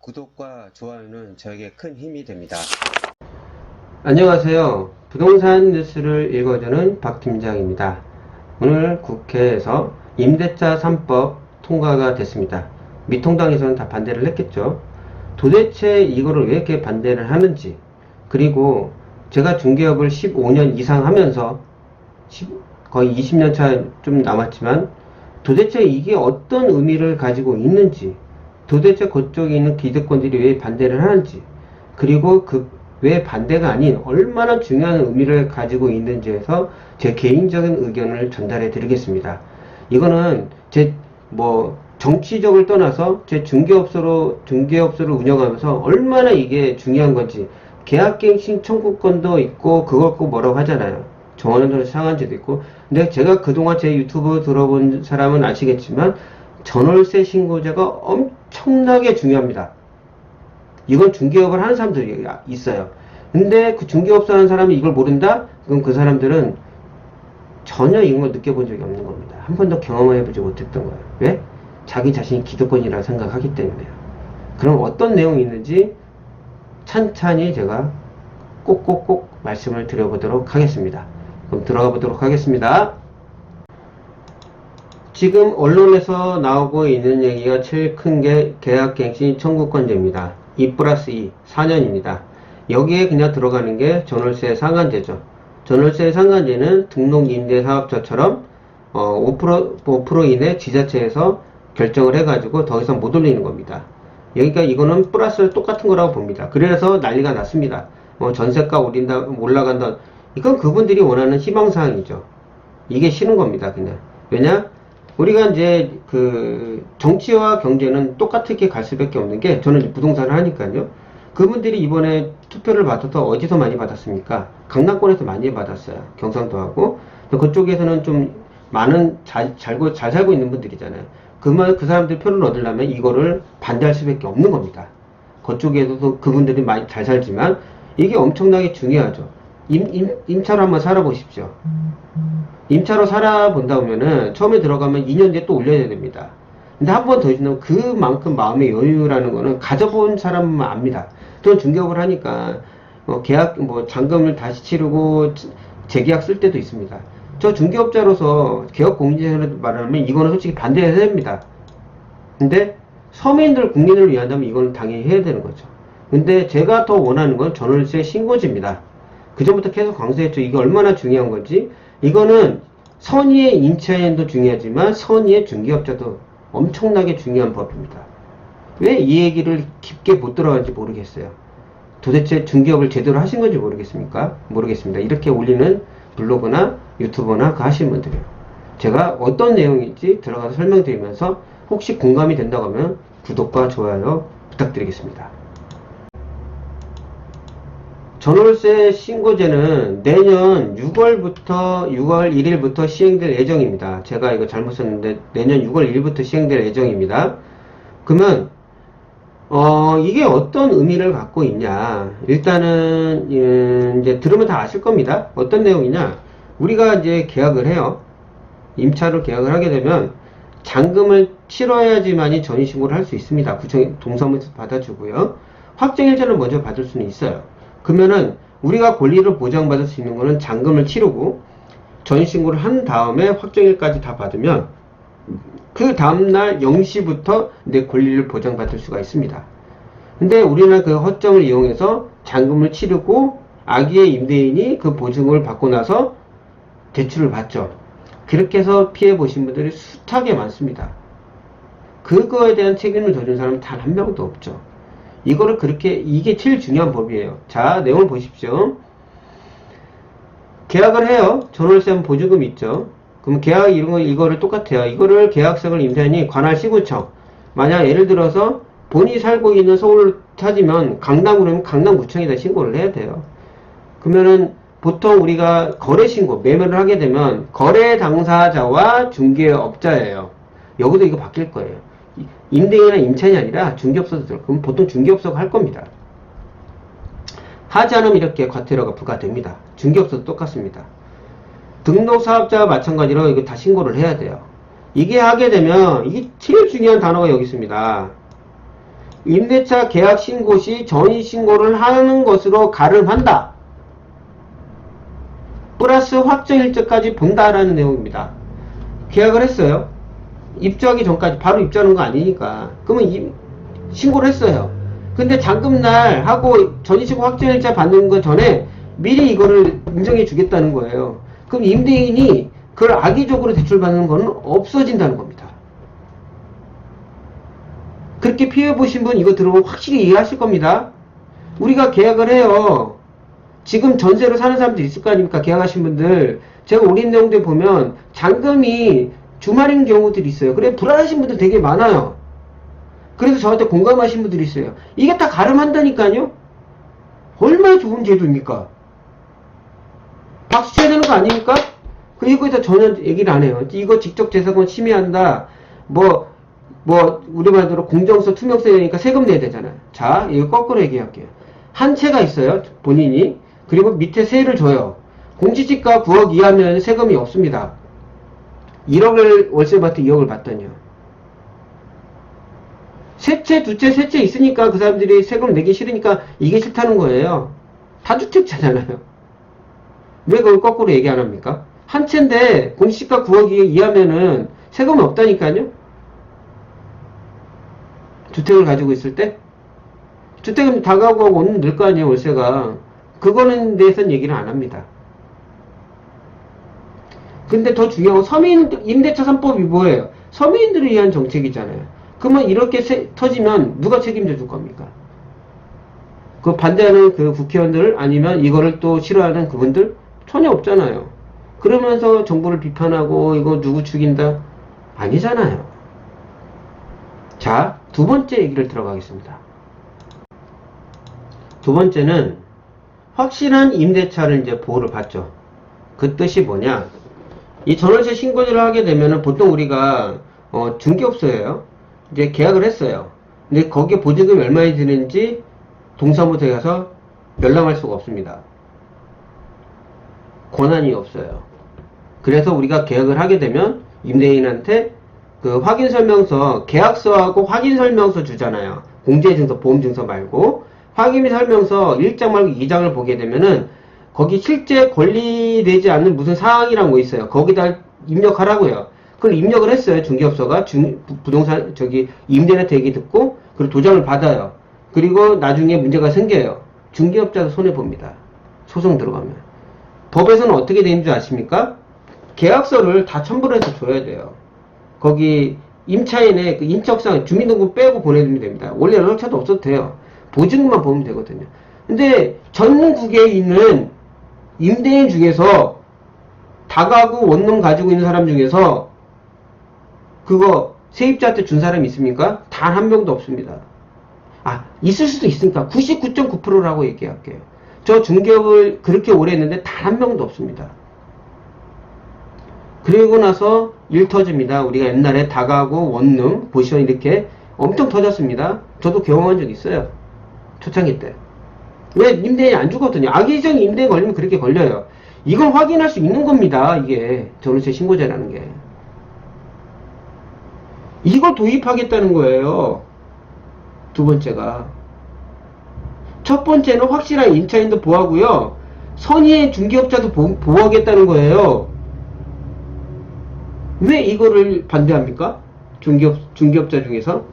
구독과 좋아요는 저에게 큰 힘이 됩니다. 안녕하세요. 부동산 뉴스를 읽어주는 박 팀장입니다. 오늘 국회에서 임대차 3법 통과가 됐습니다. 미통당에서는 다 반대를 했겠죠. 도대체 이거를 왜 이렇게 반대를 하는지, 그리고 제가 중개업을 15년 이상 하면서 10 거의 20년 차 좀 남았지만 도대체 이게 어떤 의미를 가지고 있는지, 도대체 그쪽에 있는 기득권들이 왜 반대를 하는지, 그리고 그 왜 반대가 아닌 얼마나 중요한 의미를 가지고 있는지에서 제 개인적인 의견을 전달해 드리겠습니다. 이거는 제 뭐 정치적을 떠나서 제 중개업소로 중개업소를 운영하면서 얼마나 이게 중요한 건지 계약갱신 청구권도 있고 그걸 꼭 뭐라고 하잖아요. 정원은 상한제도 있고 근데 제가 그동안 제 유튜브 들어본 사람은 아시겠지만 전월세 신고제가 엄청나게 중요합니다. 이건 중개업을 하는 사람들이 있어요. 근데 그 중개업소 하는 사람이 이걸 모른다? 그럼 그 사람들은 전혀 이런 걸 느껴본 적이 없는 겁니다. 한 번도 경험해보지 못했던 거예요. 왜? 자기 자신이 기득권이라 생각하기 때문에요. 그럼 어떤 내용이 있는지 찬찬히 제가 꼭꼭꼭 말씀을 드려보도록 하겠습니다. 그럼 들어가 보도록 하겠습니다. 지금 언론에서 나오고 있는 얘기가 제일 큰 게 계약갱신 청구권제입니다. 2 플러스 2, 4년입니다. 여기에 그냥 들어가는 게 전월세 상한제죠. 전월세 상한제는 등록 임대 사업자처럼 어, 5% 5% 이내 지자체에서 결정을 해가지고 더 이상 못 올리는 겁니다. 여기가 이거는 플러스 똑같은 거라고 봅니다. 그래서 난리가 났습니다. 뭐 전세가 올린다 올라간다 이건 그분들이 원하는 희망사항이죠. 이게 싫은 겁니다. 그냥 왜냐 우리가 이제 그 정치와 경제는 똑같게 갈 수밖에 없는 게 저는 부동산을 하니까요. 그분들이 이번에 투표를 받아서 어디서 많이 받았습니까? 강남권에서 많이 받았어요. 경상도 하고 그쪽에서는 좀 많은 잘, 살고, 잘 살고 있는 분들이잖아요. 그만 그 사람들 표를 얻으려면 이거를 반대할 수밖에 없는 겁니다. 그쪽에서도 그분들이 많이 잘 살지만 이게 엄청나게 중요하죠. 임, 임, 임차로 한번 살아보십시오. 임차로 살아본다 보면은 처음에 들어가면 2년 뒤에 또 올려야 됩니다. 근데 한 번 더 지나면 그만큼 마음의 여유라는 거는 가져본 사람만 압니다. 또 중개업을 하니까 뭐 계약 뭐 잔금을 다시 치르고 재계약 쓸 때도 있습니다. 저 중개업자로서 개업 공제를 말하면 이거는 솔직히 반대해야 됩니다. 근데 서민들 국민을 위한다면 이거는 당연히 해야 되는 거죠. 근데 제가 더 원하는 건 전월세 신고제입니다. 그 전부터 계속 강조했죠. 이게 얼마나 중요한 건지. 이거는 선의의 임차인도 중요하지만 선의의 중개업자도 엄청나게 중요한 법입니다. 왜 이 얘기를 깊게 못 들어간지 모르겠어요. 도대체 중개업을 제대로 하신 건지 모르겠습니까? 모르겠습니다. 이렇게 올리는 블로그나 유튜버나 그 하시는 분들이요. 제가 어떤 내용인지 들어가서 설명드리면서 혹시 공감이 된다고 하면 구독과 좋아요 부탁드리겠습니다. 전월세 신고제는 내년 6월부터 6월 1일부터 시행될 예정입니다. 제가 이거 잘못 썼는데 내년 6월 1일부터 시행될 예정입니다. 그러면 어, 이게 어떤 의미를 갖고 있냐. 일단은, 예, 이제 들으면 다 아실 겁니다. 어떤 내용이냐. 우리가 이제 계약을 해요. 임차로 계약을 하게 되면 잔금을 치러야지만이 전입신고를 할 수 있습니다. 구청, 동사무소 받아주고요. 확정일자를 먼저 받을 수는 있어요. 그러면은 우리가 권리를 보장받을 수 있는 거는 잔금을 치르고 전입신고를 한 다음에 확정일까지 다 받으면 그 다음날 0시부터 내 권리를 보장받을 수가 있습니다. 근데 우리는 그 허점을 이용해서 잔금을 치르고 아기의 임대인이 그 보증을 받고 나서 대출을 받죠. 그렇게 해서 피해 보신 분들이 숱하게 많습니다. 그거에 대한 책임을 져준 사람은 단 한 명도 없죠. 이거를 그렇게, 이게 제일 중요한 법이에요. 자, 내용을 보십시오. 계약을 해요. 전월세 보증금 있죠. 그럼 계약 이런 거 이거를 똑같아요. 이거를 계약서를 임대인이 관할 시구청. 만약 예를 들어서 본인이 살고 있는 서울을 찾으면 강남으로 면 강남구청에다 신고를 해야 돼요. 그러면은 보통 우리가 거래 신고, 매매를 하게 되면 거래 당사자와 중개업자예요. 여기도 이거 바뀔 거예요. 이- 임대인이나 임차인이 아니라 중개업소도 들어. 그럼 보통 중개업소가 할 겁니다. 하지 않으면 이렇게 과태료가 부과됩니다. 중개업소도 똑같습니다. 등록사업자와 마찬가지로 이거 다 신고를 해야 돼요. 이게 하게 되면 이게 제일 중요한 단어가 여기 있습니다. 임대차 계약 신고 시 전이 신고를 하는 것으로 가름한다. 플러스 확정일자까지 본다라는 내용입니다. 계약을 했어요. 입주하기 전까지 바로 입주하는 거 아니니까. 그러면 이- 신고를 했어요. 근데 잔금날 하고 전입신고 확정일자 받는 거 전에 미리 이거를 인정해 주겠다는 거예요. 그럼 임대인이 그걸 악의적으로 대출받는 거는 없어진다는 겁니다. 그렇게 피해 보신 분 이거 들어보면 확실히 이해하실 겁니다. 우리가 계약을 해요. 지금 전세로 사는 사람들 있을 거 아닙니까? 계약하신 분들. 제가 올린 내용들 보면 잔금이 주말인 경우들이 있어요. 그래 불안하신 분들 되게 많아요. 그래서 저한테 공감하신 분들이 있어요. 이게 다 가름한다니까요? 얼마나 좋은 제도입니까? 박수 쳐야 되는 거 아닙니까? 그 이거에다 전혀 얘기를 안 해요. 이거 직접 재산권 침해한다. 뭐, 뭐, 우리 말대로 공정성, 투명성이 되니까 세금 내야 되잖아요. 자, 이거 거꾸로 얘기할게요. 한 채가 있어요. 본인이. 그리고 밑에 세를 줘요. 공시지가 9억 이하면 세금이 없습니다. 1억을 월세마트 2억을 받더니요. 세 채, 두 채, 세채 있으니까 그 사람들이 세금 내기 싫으니까 이게 싫다는 거예요. 다주택자잖아요. 왜 그걸 거꾸로 얘기 안 합니까? 한 채인데 공시지가 9억 이하면은 세금이 없다니까요. 주택을 가지고 있을 때 주택은 다가구하고 오는 늘 거 아니에요 월세가 그거는 대해서는 얘기를 안 합니다. 근데 더 중요한 건 서민 임대차 3법이 뭐예요? 서민들을 위한 정책이잖아요. 그러면 이렇게 세- 터지면 누가 책임져 줄 겁니까? 그 반대하는 그 국회의원들 아니면 이거를 또 싫어하는 그분들 전혀 없잖아요. 그러면서 정부를 비판하고 이거 누구 죽인다? 아니잖아요. 자, 두 번째 얘기를 들어가겠습니다. 두 번째는 확실한 임대차를 이제 보호를 받죠. 그 뜻이 뭐냐? 이 전월세 신고를 하게 되면은 보통 우리가 어, 중개업소예요. 이제 계약을 했어요. 근데 거기에 보증금이 얼마나 드는지 동사무소에 가서 열람할 수가 없습니다. 권한이 없어요. 그래서 우리가 계약을 하게 되면 임대인한테 그 확인 설명서, 계약서하고 확인 설명서 주잖아요. 공제증서, 보험증서 말고 확인 설명서 1장 말고 2장을 보게 되면은 거기 실제 권리되지 않는 무슨 사항이란 거 있어요. 거기다 입력하라고요. 그걸 입력을 했어요. 중개업소가 중, 부- 부동산 저기 임대인한테 얘기 듣고 그리고 도장을 받아요. 그리고 나중에 문제가 생겨요. 중개업자도 손해 봅니다. 소송 들어가면. 법에서는 어떻게 되는 줄 아십니까? 계약서를 다 첨부를 해서 줘야 돼요. 거기 임차인의 그 인적사항 주민등록 빼고 보내주면 됩니다. 원래 연락처도 없어도 돼요. 보증금만 보면 되거든요. 근데 전국에 있는 임대인 중에서 다가구 원룸 가지고 있는 사람 중에서 그거 세입자한테 준 사람이 있습니까? 단 한 명도 없습니다. 아, 있을 수도 있으니까 99.9%라고 얘기할게요. 저 중개업을 그렇게 오래 했는데 단 한 명도 없습니다. 그리고 나서 일 터집니다. 우리가 옛날에 다가구 원룸 보시면 이렇게 엄청 터졌습니다. 저도 경험한 적 있어요. 초창기 때. 왜 임대인이 안 주거든요. 악의적 임대인 걸리면 그렇게 걸려요. 이걸 확인할 수 있는 겁니다. 이게 전월세 신고제라는 게. 이걸 도입하겠다는 거예요. 두 번째가. 첫 번째는 확실한 임차인도 보호하고요. 선의의 중개업자도 보, 보호하겠다는 거예요. 왜 이거를 반대합니까? 중개업, 중개업자 중에서?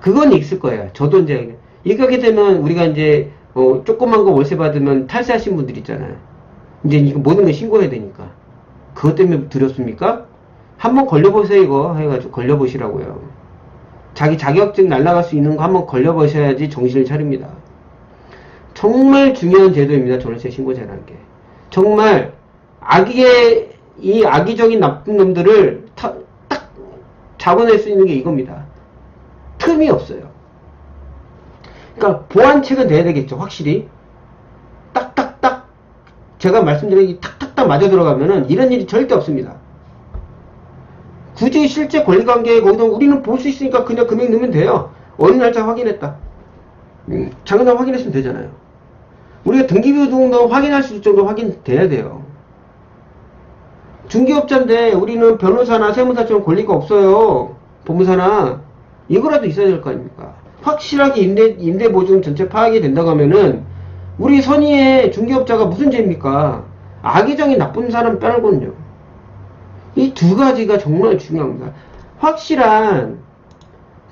그건 있을 거예요. 저도 이제, 이렇게 되면 우리가 이제, 어, 조그만 거 월세 받으면 탈세하신 분들 있잖아요. 이제 이거 모든 걸 신고해야 되니까. 그것 때문에 두렵습니까? 한번 걸려보세요, 이거. 해가지고 걸려보시라고요. 자기 자격증 날라갈 수 있는 거 한번 걸려보셔야지 정신을 차립니다. 정말 중요한 제도입니다. 전월세 신고제라는 게. 정말 악의 이 악의적인 나쁜 놈들을 타- 딱 잡아낼 수 있는 게 이겁니다. 틈이 없어요. 그러니까 보완책은 돼야 되겠죠. 확실히 딱딱딱 제가 말씀드린 이 탁탁탁 맞아 들어가면은 이런 일이 절대 없습니다. 굳이 실제 권리관계 거기서 우리는 볼 수 있으니까 그냥 금액 넣으면 돼요. 어느 날짜 확인했다. 음, 작년에 확인했으면 되잖아요. 우리가 등기부등도 확인할 수 있을 정도 확인돼야 돼요. 중개업자인데 우리는 변호사나 세무사처럼 권리가 없어요. 법무사나 이거라도 있어야 될 거 아닙니까? 확실하게 임대, 임대 보증 전체 파악이 된다고 하면은 우리 선의의 중개업자가 무슨 죄입니까? 악의정이 나쁜 사람 빼고는요. 이 두 가지가 정말 중요합니다. 확실한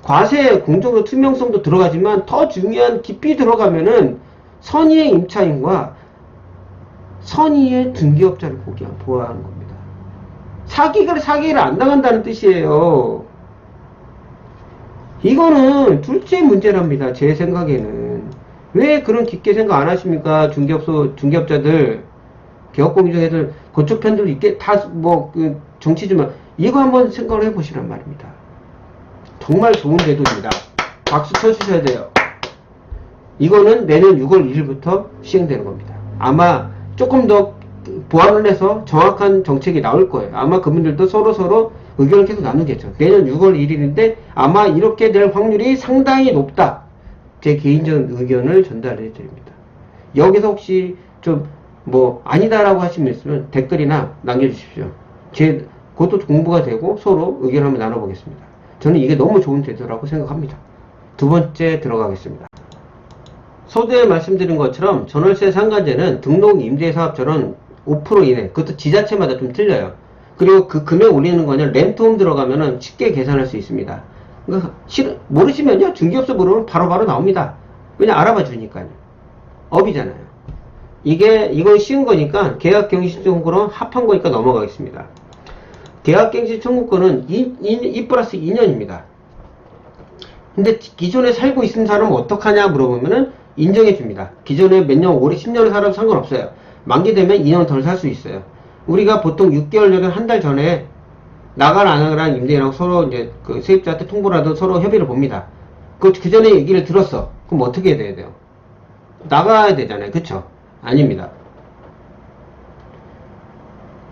과세 공정도 투명성도 들어가지만 더 중요한 깊이 들어가면은 선의의 임차인과 선의의 중개업자를 보기 보호하는 겁니다. 사기를 사기를 안 당한다는 뜻이에요. 이거는 둘째 문제랍니다. 제 생각에는 왜 그런 깊게 생각 안 하십니까? 중개업소 중개업자들 개업공정애들 그쪽 편들도 있게 다 뭐 그 정치지만 이거 한번 생각을 해보시란 말입니다. 정말 좋은 제도입니다. 박수 쳐주셔야 돼요. 이거는 내년 6월 1일부터 시행되는 겁니다. 아마 조금 더 보완을 해서 정확한 정책이 나올 거예요. 아마 그분들도 서로 서로 의견을 계속 나누겠죠. 내년 6월 1일인데 아마 이렇게 될 확률이 상당히 높다. 제 개인적인 의견을 전달해 드립니다. 여기서 혹시 좀 뭐 아니다라고 하시면 있으면 댓글이나 남겨주십시오. 제 그것도 공부가 되고 서로 의견을 한번 나눠보겠습니다. 저는 이게 너무 좋은 제도라고 생각합니다. 두 번째 들어가겠습니다. 서두에 말씀드린 것처럼 전월세 상간제는 등록 임대사업자는 5% 이내, 그것도 지자체마다 좀 틀려요. 그리고 그 금액 올리는 거는 렌트홈 들어가면은 쉽게 계산할 수 있습니다. 모르시면요, 중개업소 물으면 바로바로 나옵니다. 그냥 알아봐 주니까요. 업이잖아요. 이게, 이건 쉬운 거니까 계약경시 청구로 합한 거니까 넘어가겠습니다. 계약갱신 청구권은 2, 2 플러스 2년입니다. 근데 기존에 살고 있는 사람은 어떡하냐 물어보면은 인정해 줍니다. 기존에 몇 년, 올해 10년을 살아도 상관없어요. 만기 되면 2년 덜 살 수 있어요. 우리가 보통 6개월 전에 한 달 전에 나가라 안 나가라 임대인하고 서로 이제 그 세입자한테 통보라도 서로 협의를 봅니다. 그, 그 전에 얘기를 들었어. 그럼 어떻게 해야 돼요? 나가야 되잖아요. 그쵸? 아닙니다.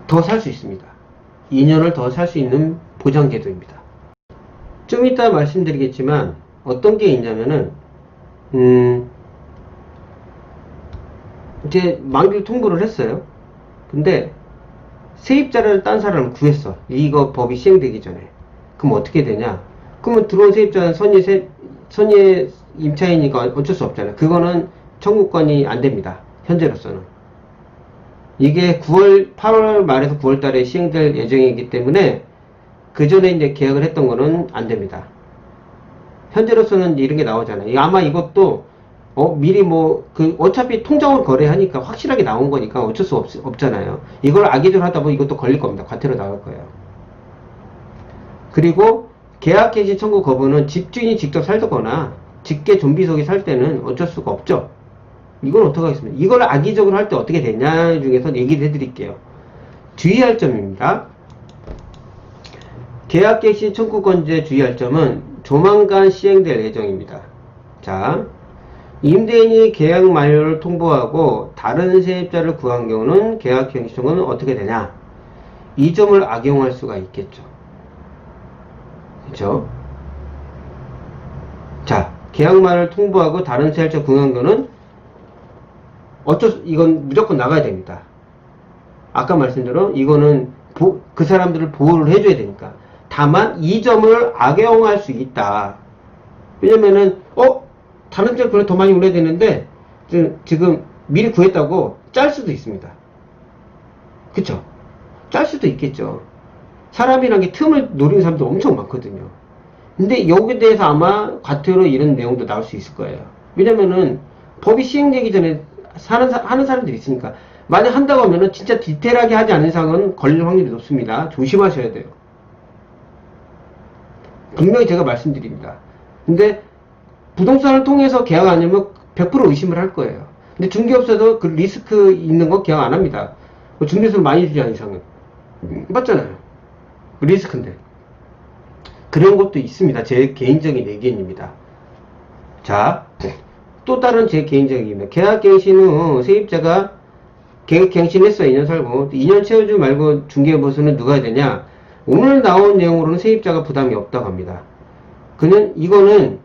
더 살 수 있습니다. 2년을 더 살 수 있는 보장제도입니다. 좀 이따 말씀드리겠지만 어떤 게 있냐면은 음 이제 만기를 통보를 했어요. 근데 세입자를 딴 사람을 구했어. 이거 법이 시행되기 전에. 그럼 어떻게 되냐? 그러면 들어온 세입자는 선의 세, 선의 임차인이니까 어쩔 수 없잖아요. 그거는 청구권이 안 됩니다. 현재로서는. 이게 9월, 8월 말에서 9월 달에 시행될 예정이기 때문에 그 전에 이제 계약을 했던 거는 안 됩니다. 현재로서는 이런 게 나오잖아요. 아마 이것도 어, 미리 뭐, 그, 어차피 통장으로 거래하니까 확실하게 나온 거니까 어쩔 수 없, 없잖아요. 이걸 악의적으로 하다 보면 이것도 걸릴 겁니다. 과태료 나올 거예요. 그리고 계약갱신 청구 거부는 집주인이 직접 살거나 직계 좀비속이 살 때는 어쩔 수가 없죠. 이건 어떻게 하겠습니까? 이걸 악의적으로 할 때 어떻게 되냐 중에서 얘기를 해드릴게요. 주의할 점입니다. 계약갱신 청구권제 주의할 점은 조만간 시행될 예정입니다. 자, 임대인이 계약 만료를 통보하고 다른 세입자를 구한 경우는 계약갱신 청구는 어떻게 되냐? 이 점을 악용할 수가 있겠죠. 그죠? 자, 계약만을 통보하고 다른 세입자 구한 경우는 어쩔 수, 이건 무조건 나가야 됩니다. 아까 말씀대로 이거는 보- 그 사람들을 보호를 해줘야 되니까. 다만 이 점을 악용할 수 있다. 왜냐면은 어 다른 데 그래 더 많이 올려야 되는데 지금, 미리 구했다고 짤 수도 있습니다. 그쵸? 짤 수도 있겠죠. 사람이란 게 틈을 노리는 사람도 엄청 많거든요. 근데 여기에 대해서 아마 과태료 이런 내용도 나올 수 있을 거예요. 왜냐면은 법이 시행되기 전에 사는, 사- 하는 사람들이 있으니까. 만약 한다고 하면은 진짜 디테일하게 하지 않은 이상은 걸릴 확률이 높습니다. 조심하셔야 돼요. 분명히 제가 말씀드립니다. 근데 부동산을 통해서 계약 안 하면 100% 의심을 할 거예요. 근데 중개업소도 그 리스크 있는 거 계약 안 합니다. 뭐 중개수를 많이 주지 않은 이상은. 맞잖아요. 리스크인데. 그런 것도 있습니다. 제 개인적인 의견입니다. 자, 또 다른 제 개인적인 의견입니다. 계약갱신 후 세입자가 계약갱신했어 2년 살고 2년 채워주지 말고 중개보수는 누가 해야 되냐? 오늘 나온 내용으로는 세입자가 부담이 없다고 합니다. 그는 이거는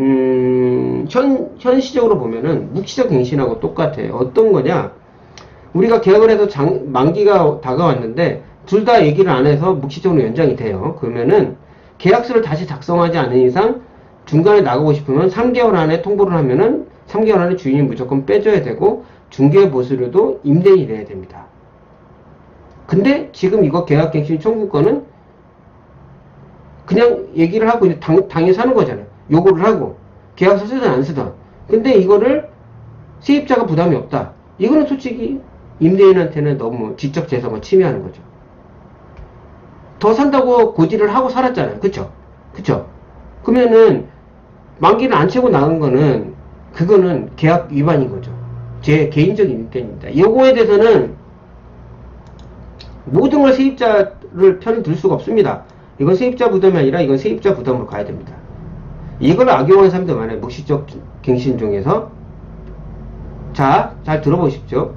음, 현, 현시적으로 보면은 묵시적 갱신하고 똑같아요. 어떤 거냐? 우리가 계약을 해서 장, 만기가 다가왔는데 둘 다 얘기를 안 해서 묵시적으로 연장이 돼요. 그러면은 계약서를 다시 작성하지 않은 이상 중간에 나가고 싶으면 3개월 안에 통보를 하면은 3개월 안에 주인이 무조건 빼줘야 되고 중개 보수료도 임대인이 내야 됩니다. 근데 지금 이거 계약갱신 청구권은 그냥 얘기를 하고 당, 당연히 사는 거잖아요. 요구를 하고 계약서 쓰든 안 쓰든. 근데 이거를 세입자가 부담이 없다. 이거는 솔직히 임대인한테는 너무 지적 재산을 침해하는 거죠. 더 산다고 고지를 하고 살았잖아요. 그쵸? 그쵸? 그러면은 만기를 안 채고 나간 거는 그거는 계약 위반인 거죠. 제 개인적인 의견입니다. 요거에 대해서는 모든 걸 세입자를 편을 들 수가 없습니다. 이건 세입자 부담이 아니라 이건 세입자 부담으로 가야 됩니다. 이걸 악용하는 사람들 많아요. 묵시적 갱신 중에서. 자, 잘 들어보십시오.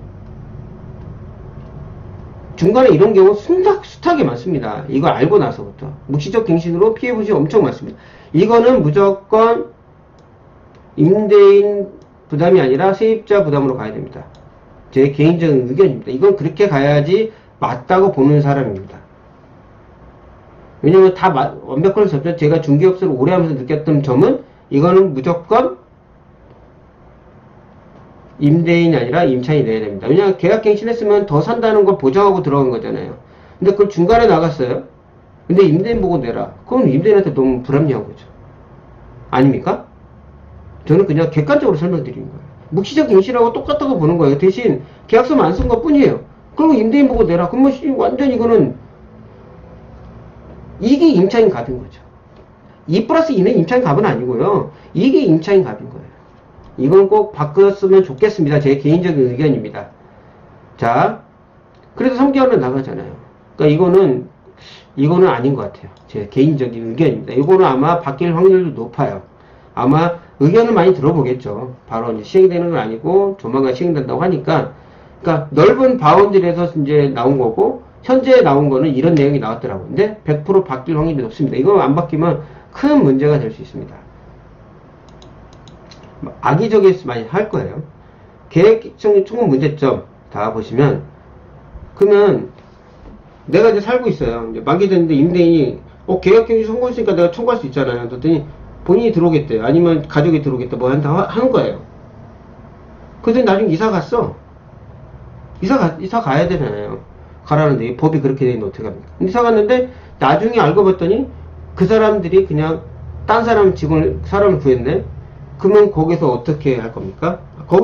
중간에 이런 경우 순삭, 숱하게 많습니다. 이걸 알고 나서부터. 묵시적 갱신으로 피해 보시 엄청 많습니다. 이거는 무조건 임대인 부담이 아니라 세입자 부담으로 가야 됩니다. 제 개인적인 의견입니다. 이건 그렇게 가야지 맞다고 보는 사람입니다. 왜냐면 다 마- 수 없죠. 제가 중개업소를 오래 하면서 느꼈던 점은 이거는 무조건 임대인이 아니라 임차인이 내야 됩니다. 왜냐면 계약갱신했으면 더 산다는 걸 보장하고 들어간 거잖아요. 근데 그걸 중간에 나갔어요. 근데 임대인 보고 내라. 그럼 임대인한테 너무 불합리한 거죠. 아닙니까? 저는 그냥 객관적으로 설명드리는 거예요. 묵시적 갱신하고 똑같다고 보는 거예요. 대신 계약서만 안 쓴 것 뿐이에요. 그리고 임대인 보고 내라. 그러면 씨, 완전 이거는 이게 임차인 갑인 거죠. 2 플러스 2는 임차인 갑은 아니고요. 이게 임차인 갑인 거예요. 이건 꼭 바꿨으면 좋겠습니다. 제 개인적인 의견입니다. 자, 그래도 3개월은 나가잖아요. 그러니까 이거는, 이거는 아닌 것 같아요. 제 개인적인 의견입니다. 이거는 아마 바뀔 확률도 높아요. 아마 의견을 많이 들어보겠죠. 바로 이제 시행되는 건 아니고 조만간 시행된다고 하니까, 그러니까 넓은 바운드리에서 이제 나온 거고, 현재 나온 거는 이런 내용이 나왔더라고요. 근데 100% 바뀔 확률이 높습니다. 이거 안 바뀌면 큰 문제가 될 수 있습니다. 뭐 악의적일 수 많이 할 거예요. 계획성 총무 문제점 다 보시면 그러면 내가 이제 살고 있어요. 이제 만기 됐는데 임대인이 어 계약갱신 성공했으니까 내가 청구할 수 있잖아요. 그랬더니 본인이 들어오겠대요. 아니면 가족이 들어오겠다. 뭐 한다 하- 하는 거예요. 근데 나중에 이사 갔어. 이사 가 이사 가야 되잖아요. 가라는데 이 법이 그렇게 돼 있는데 어떻게 합니까? 이사 갔는데 나중에 알고 봤더니 그 사람들이 그냥 딴 사람 직원을 사람을 구했네. 그러면 거기서 어떻게 할 겁니까?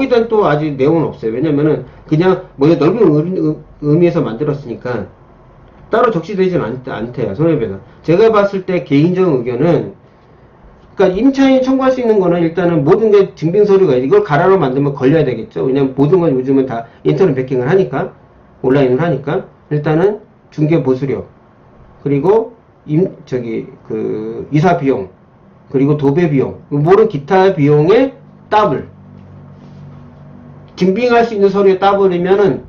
대한 또 아직 내용은 없어요. 왜냐면은 그냥 뭐 넓은 의미에서 만들었으니까 따로 적시되지는 않, 않대요. 손해배가. 제가 봤을 때 개인적 의견은 그러니까 임차인 청구할 수 있는 거는 일단은 모든 게 증빙 서류가 이걸 가라로 만들면 걸려야 되겠죠. 왜냐면 모든 건 요즘은 다 인터넷 베킹을 하니까 온라인을 하니까 일단은 중개 보수료 그리고 임 저기 그 이사 비용 그리고 도배 비용 모든 기타 비용에 더블 증빙할 수 있는 서류에 더블이면은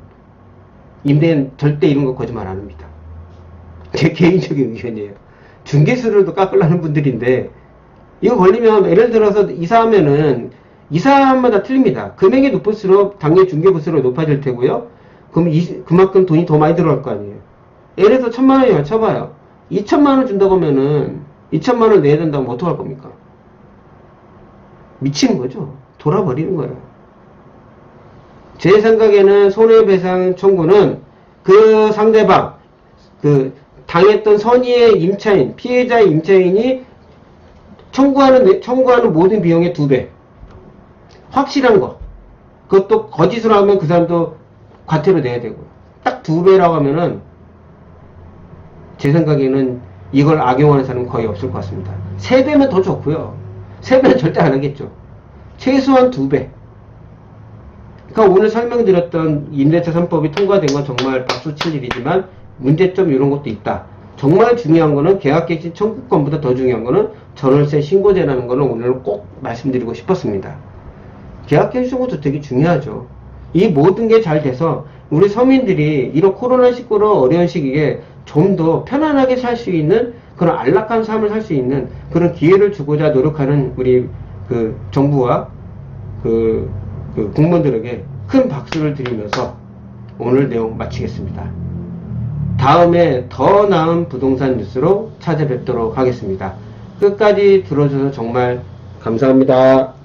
임대인 절대 이런 거 거짓말 안 합니다. 제 개인적인 의견이에요. 중개수료도 깎으려는 분들인데 이거 걸리면 예를 들어서 이사하면은 이사마다 틀립니다. 금액이 높을수록 당연히 중개부수로 높아질 테고요. 그럼 이- 그만큼 돈이 더 많이 들어갈 거 아니에요. 예를 들어서 천만 원이만 쳐봐요. 2천만 원 준다고 하면은 2천만 원 내야 된다면 어떡할 겁니까? 미치는 거죠. 돌아버리는 거예요. 제 생각에는 손해배상 청구는 그 상대방, 그 당했던 선의의 임차인, 피해자의 임차인이 청구하는, 내- 청구하는 모든 비용의 두 배. 확실한 거. 그것도 거짓으로 하면 그 사람도 과태료 내야 되고. 딱 두 배라고 하면은 제 생각에는 이걸 악용하는 사람은 거의 없을 것 같습니다. 세 배면 더 좋고요. 세 배는 절대 안 하겠죠. 최소한 두 배. 그러니까 오늘 설명드렸던 임대차 3법이 통과된 건 정말 박수 칠 일이지만 문제점 이런 것도 있다. 정말 중요한 거는 계약갱신 청구권보다 더 중요한 거는 전월세 신고제라는 거는 오늘 꼭 말씀드리고 싶었습니다. 계약갱신 청구도 되게 중요하죠. 이 모든 게 잘 돼서 우리 서민들이 이런 코로나19로 어려운 시기에 좀 더 편안하게 살 수 있는 그런 안락한 삶을 살 수 있는 그런 기회를 주고자 노력하는 우리 그 정부와 그, 그 국민들에게 큰 박수를 드리면서 오늘 내용 마치겠습니다. 다음에 더 나은 부동산 뉴스로 찾아뵙도록 하겠습니다. 끝까지 들어줘서 정말 감사합니다.